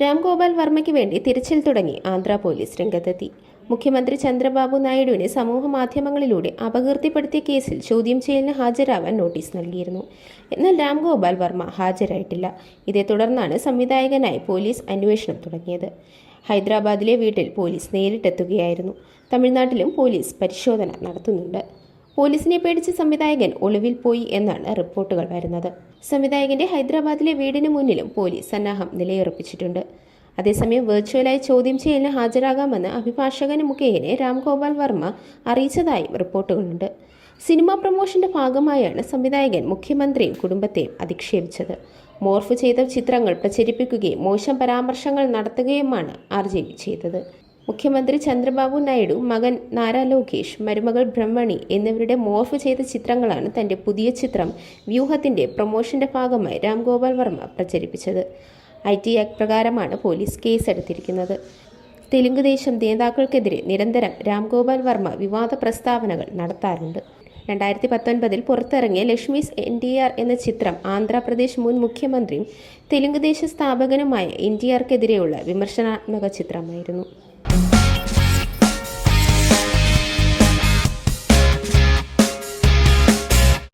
രാംഗോപാൽ വർമ്മയ്ക്ക് വേണ്ടി തിരച്ചിൽ തുടങ്ങി ആന്ധ്ര പോലീസ് രംഗത്തെത്തി. മുഖ്യമന്ത്രി ചന്ദ്രബാബു നായിഡുവിനെ സമൂഹ മാധ്യമങ്ങളിലൂടെ അപകീർത്തിപ്പെടുത്തിയ കേസിൽ ചോദ്യം ചെയ്യലിന് ഹാജരാവാൻ നോട്ടീസ് നൽകിയിരുന്നു. എന്നാൽ രാംഗോപാൽ വർമ്മ ഹാജരായിട്ടില്ല. ഇതേ തുടർന്നാണ് സംവിധായകനായി പോലീസ് അന്വേഷണം തുടങ്ങിയത്. ഹൈദരാബാദിലെ വീട്ടിൽ പോലീസ് നേരിട്ടെത്തുകയായിരുന്നു. തമിഴ്നാട്ടിലും പോലീസ് പരിശോധന നടത്തുന്നുണ്ട്. പോലീസിനെ പേടിച്ച് സംവിധായകൻ ഒളിവിൽ പോയി എന്നാണ് റിപ്പോർട്ടുകൾ വരുന്നത്. സംവിധായകന്റെ ഹൈദരാബാദിലെ വീടിന് മുന്നിലും പോലീസ് സന്നാഹം നിലയുറപ്പിച്ചിട്ടുണ്ട്. അതേസമയം വെർച്വലായി ചോദ്യം ചെയ്യലിന് ഹാജരാകാമെന്ന് അഭിഭാഷകന് മുഖേനെ രാംഗോപാൽ വർമ്മ അറിയിച്ചതായും റിപ്പോർട്ടുകളുണ്ട്. സിനിമാ പ്രൊമോഷന്റെ ഭാഗമായാണ് സംവിധായകൻ മുഖ്യമന്ത്രിയും കുടുംബത്തെയും അധിക്ഷേപിച്ചത്. മോർഫ് ചെയ്ത ചിത്രങ്ങൾ പ്രചരിപ്പിക്കുകയും മോശം പരാമർശങ്ങൾ നടത്തുകയുമാണ് ആർ ജെ ചെയ്തത്. മുഖ്യമന്ത്രി ചന്ദ്രബാബു നായിഡു മകൻ നാരാ ലോകേഷ് മരുമകൾ ബ്രഹ്മണി എന്നിവരുടെ മോർഫ് ചെയ്ത ചിത്രങ്ങളാണ് തന്റെ പുതിയ ചിത്രം വ്യൂഹത്തിന്റെ പ്രൊമോഷന്റെ ഭാഗമായി രാം ഗോപാൽ വർമ്മ പ്രചരിപ്പിച്ചത്. ഐ ടി ആക്ട് പ്രകാരമാണ് പോലീസ് കേസെടുത്തിരിക്കുന്നത്. തെലുങ്ക് ദേശം നേതാക്കൾക്കെതിരെ നിരന്തരം രാംഗോപാൽ വർമ്മ വിവാദ പ്രസ്താവനകൾ നടത്താറുണ്ട്. രണ്ടായിരത്തി പത്തൊൻപതിൽ പുറത്തിറങ്ങിയ ലക്ഷ്മീസ് എൻ ടി ആർ എന്ന ചിത്രം ആന്ധ്രാപ്രദേശ് മുൻ മുഖ്യമന്ത്രിയും തെലുങ്ക് ദേശ സ്ഥാപകനുമായ എൻ ടി ആർക്കെതിരെയുള്ള വിമർശനാത്മക ചിത്രമായിരുന്നു. thank you